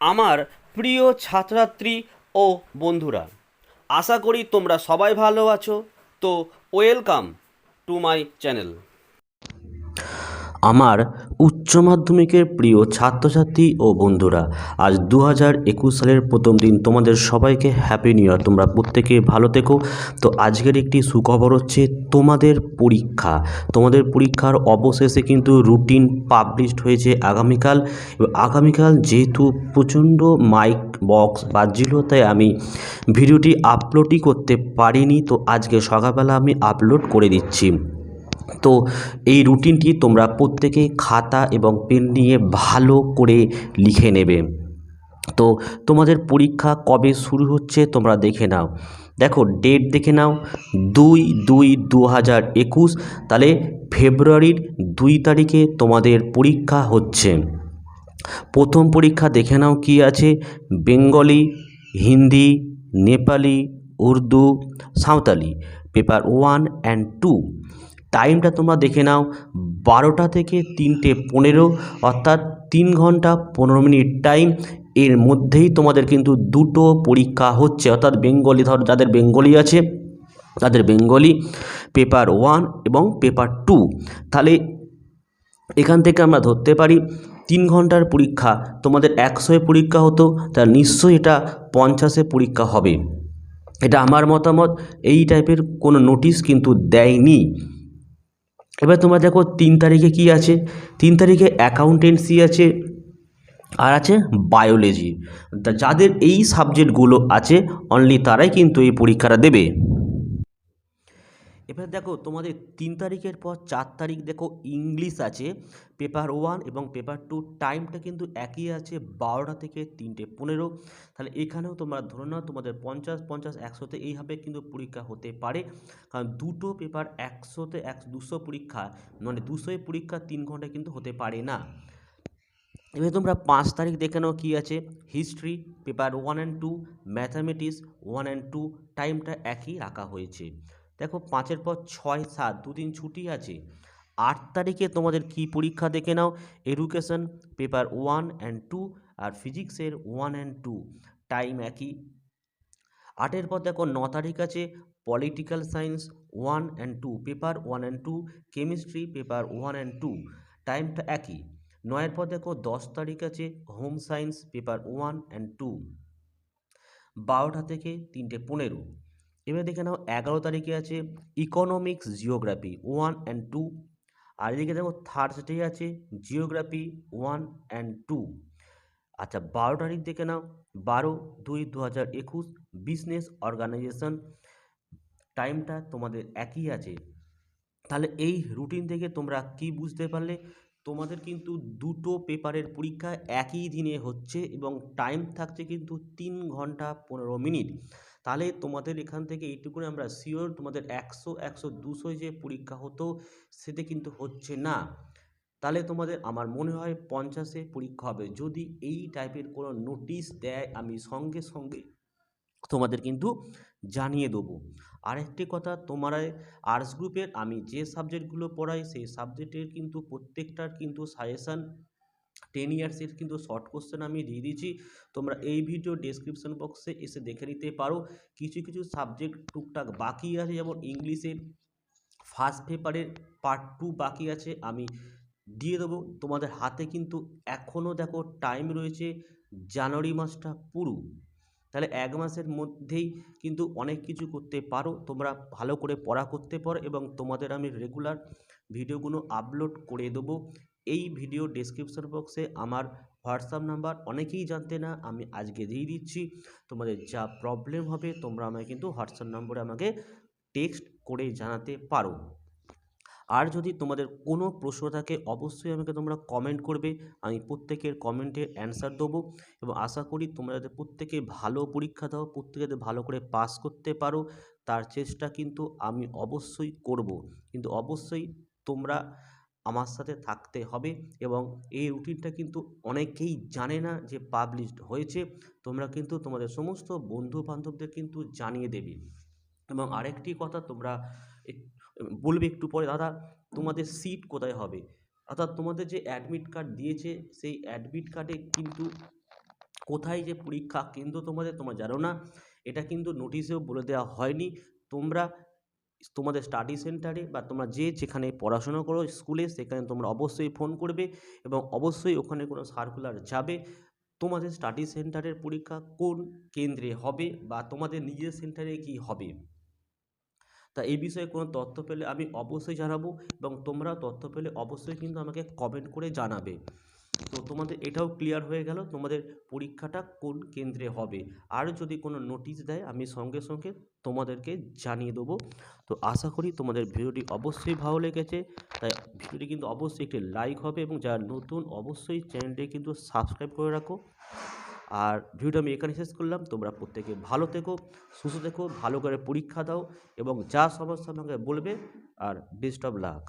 আমার প্রিয় ছাত্রাত্রী ও বন্ধুরা, আশা করি তোমরা সবাই ভালো আছো। তো ওয়েলকাম টু মাই চ্যানেল আমার উচ্চ মাধ্যমিকের প্রিয় ছাত্রছাত্রী ও বন্ধুরা, আজ দু হাজার একুশ সালের প্রথম দিন। তোমাদের সবাইকে হ্যাপি নিউ ইয়ার তোমরা প্রত্যেকে ভালো থেকো। তো আজকের একটি সুখবর হচ্ছে তোমাদের পরীক্ষা। তোমাদের পরীক্ষার অবশেষে কিন্তু রুটিন পাবলিশড হয়েছে আগামীকাল। আগামীকাল যেহেতু প্রচণ্ড মাইক বক্স বাজছিল, তাই আমি ভিডিওটি আপলোডই করতে পারিনি। তো আজকে সকালবেলা আমি আপলোড করে দিচ্ছি। তো এই রুটিনটি তোমরা প্রত্যেকে খাতা এবং পেন নিয়ে ভালো করে লিখে নেবে। তো তোমাদের পরীক্ষা কবে শুরু হচ্ছে তোমরা দেখে নাও। দেখো ডেট দেখে নাও, দুই দুই দু হাজার একুশ, তাহলে ফেব্রুয়ারির দুই তারিখে তোমাদের পরীক্ষা হচ্ছে। প্রথম পরীক্ষা দেখে নাও কি আছে, Bengali, Hindi, Nepali, Urdu, Santali, paper one and two. টাইমটা তোমরা দেখে নাও। বারোটা থেকে তিনটে পনেরো, অর্থাৎ তিন ঘণ্টা পনেরো মিনিট টাইম এর মধ্যেই তোমাদের কিন্তু দুটো পরীক্ষা হচ্ছে। অর্থাৎ বেঙ্গলি ধর যাদের বেঙ্গলি আছে, তাদের বেঙ্গলি পেপার ওয়ান এবং পেপার টু তাহলে এখান থেকে আমরা ধরতে পারি, তিন ঘণ্টার পরীক্ষা তোমাদের একশোয় পরীক্ষা হতো তা নিশ্চয়ই এটা পঞ্চাশে পরীক্ষা হবে। এটা আমার মতামত, এই টাইপের কোনো নোটিশ কিন্তু দেয়নি। এবার তোমরা দেখো তিন তারিখে কি আছে? তিন তারিখে অ্যাকাউন্টেন্সি আছে, আর আছে বায়োলজি যাদের এই সাবজেক্টগুলো আছে অনলি তারাই কিন্তু এই পরীক্ষাটা দেবে। এবার দেখো তোমাদের তিন তারিখের পর চার তারিখ দেখো ইংলিশ আছে, পেপার ওয়ান এবং পেপার টু টাইমটা কিন্তু একই আছে বারোটা থেকে তিনটে পনেরো। তাহলে এখানেও তোমরা ধরে নাও তোমাদের পঞ্চাশ পঞ্চাশ একশোতে এইভাবে কিন্তু পরীক্ষা হতে পারে। কারণ দুটো পেপার একশোতে এক, দুশো পরীক্ষা মানে দুশোই পরীক্ষা তিন ঘন্টায় কিন্তু হতে পারে না। এবার তোমরা পাঁচ তারিখ দেখে নাও কী আছে, history, paper one and two, mathematics, one and two, টাইমটা একই রাখা হয়েছে। দেখো পাঁচের পর ছয় সাত, দুদিন ছুটি আছে। আট তারিখে তোমাদের কি পরীক্ষা দেখে নাও? Education paper one and two আর ফিজিক্সের ওয়ান অ্যান্ড টু টাইম একই। আটের পর দেখো ন তারিখ আছে political science one and two paper one and two chemistry paper one and two টাইমটা একই। নয়ের পর দেখো দশ তারিখ আছে home science paper one and two বারোটা থেকে তিনটে পনেরো। এবার দেখে নাও, এগারো তারিখে আছে economics geography one and two আর এদিকে দেখো থার্সডে আছে জিওগ্রাফি ওয়ান অ্যান্ড টু আচ্ছা বারো তারিখ দেখে নাও, বারো দুই দু হাজার একুশ বিজনেস অর্গানাইজেশন টাইমটা তোমাদের একই আছে। তাহলে এই রুটিন থেকে তোমরা কি বুঝতে পারলে? তোমাদের কিন্তু দুটো পেপারের পরীক্ষা একই দিনে হচ্ছে এবং টাইম থাকছে কিন্তু তিন ঘণ্টা পনেরো মিনিট। তাহলে তোমাদের এখান থেকে এইটুকুনি আমরা শিওর তোমাদের একশো একশো দুশোয় যে পরীক্ষা হতো, সেটা কিন্তু হচ্ছে না। তাহলে তোমাদের আমার মনে হয় পঞ্চাশে পরীক্ষা হবে। যদি এই টাইপের কোনো নোটিশ দেয়, আমি সঙ্গে সঙ্গে তোমাদের কিন্তু জানিয়ে দেবো। আরেকটি কথা, তোমরা আর্টস গ্রুপের আমি যে সাবজেক্টগুলো পড়াই, সেই সাবজেক্টের কিন্তু প্রত্যেকটার কিন্তু সাজেশান টেন ইয়ার্সের কিন্তু শর্ট কোশ্চেন আমি দিয়ে দিয়েছি। তোমরা এই ভিডিও ডেসক্রিপশন বক্সে এসে দেখে নিতে পারো। কিছু কিছু সাবজেক্ট টুকটাক বাকি আছে, যেমন ইংলিশের ফার্স্ট পেপারের পার্ট টু বাকি আছে, আমি দিয়ে দেবো। তোমাদের হাতে কিন্তু এখনও দেখো টাইম রয়েছে জানুয়ারি মাসটা পুরো। তাহলে এক মাসের মধ্যেই কিন্তু অনেক কিছু করতে পারো। তোমরা ভালো করে পড়া করতে পারো এবং তোমাদের আমি রেগুলার ভিডিওগুলো আপলোড করে দেবো। এই ভিডিও ডেসক্রিপশন বক্সে আমার হোয়াটসঅ্যাপ নাম্বার অনেকেই জানতে না, আমি আজকে দিয়ে দিচ্ছি। তোমাদের যা প্রবলেম হবে, তোমরা আমাকে কিন্তু হোয়াটসঅ্যাপ নম্বরে আমাকে টেক্সট করে জানাতে পারো। আর যদি তোমাদের কোনো প্রশ্ন থাকে, অবশ্যই আমাকে তোমরা কমেন্ট করবে। আমি প্রত্যেকের কমেন্টের অ্যান্সার দেবো এবং আশা করি তোমরা যাতে প্রত্যেকে ভালো পরীক্ষা দাও, প্রত্যেকে যাতে ভালো করে পাস করতে পারো, তার চেষ্টা কিন্তু আমি অবশ্যই করব। কিন্তু অবশ্যই তোমরা আমার সাথে থাকতে হবে এবং এই রুটিনটা কিন্তু অনেকেই জানে না যে পাবলিশড হয়েছে। তোমরা কিন্তু তোমাদের সমস্ত বন্ধু বান্ধবদের কিন্তু জানিয়ে দেবে। এবং আরেকটি কথা তোমরা বলবে একটু পরে, দাদা, তোমাদের সিট কোথায় হবে? অর্থাৎ তোমাদের যে অ্যাডমিট কার্ড দিয়েছে, সেই অ্যাডমিট কার্ডে কিন্তু কোথায় যে পরীক্ষা কেন্দ্র তোমাদের, তোমরা জানো না। এটা কিন্তু নোটিশেও বলে দেওয়া হয়নি। তোমরা তোমাদের স্টাডি সেন্টারে বা তোমরা যে যেখানে পড়াশোনা করো স্কুলে সেখানে তোমরা অবশ্যই ফোন করবে এবং অবশ্যই ওখানে কোনো সার্কুলার যাবে। তোমাদের স্টাডি সেন্টারের পরীক্ষা কোন কেন্দ্রে হবে বা তোমাদের নিজের সেন্টারে কি হবে? তা এই বিষয়ে কোনো তথ্য পেলে আমি অবশ্যই জানাব এবং তোমরাও তথ্য পেলে অবশ্যই কিন্তু আমাকে কমেন্ট করে জানাবে। তো তোমাদের এটাও ক্লিয়ার হয়ে গেল তোমাদের পরীক্ষাটা কোন কেন্দ্রে হবে। আর যদি কোনো নোটিশ দেয়, আমি সঙ্গে সঙ্গে তোমাদেরকে জানিয়ে দেবো। তো আশা করি তোমাদের ভিডিওটি অবশ্যই ভালো লেগেছে। তাই ভিডিওটি কিন্তু অবশ্যই একটি লাইক হবে এবং যারা নতুন, অবশ্যই চ্যানেলটি কিন্তু সাবস্ক্রাইব করে রাখো। আর ভিডিওটা আমি এখানে শেষ করলাম। তোমরা প্রত্যেকে ভালো থেকো, সুস্থ থেকো, ভালো করে পরীক্ষা দাও এবং যা সমস্যা আমাকে বলবে, আর বেস্ট অফ লাক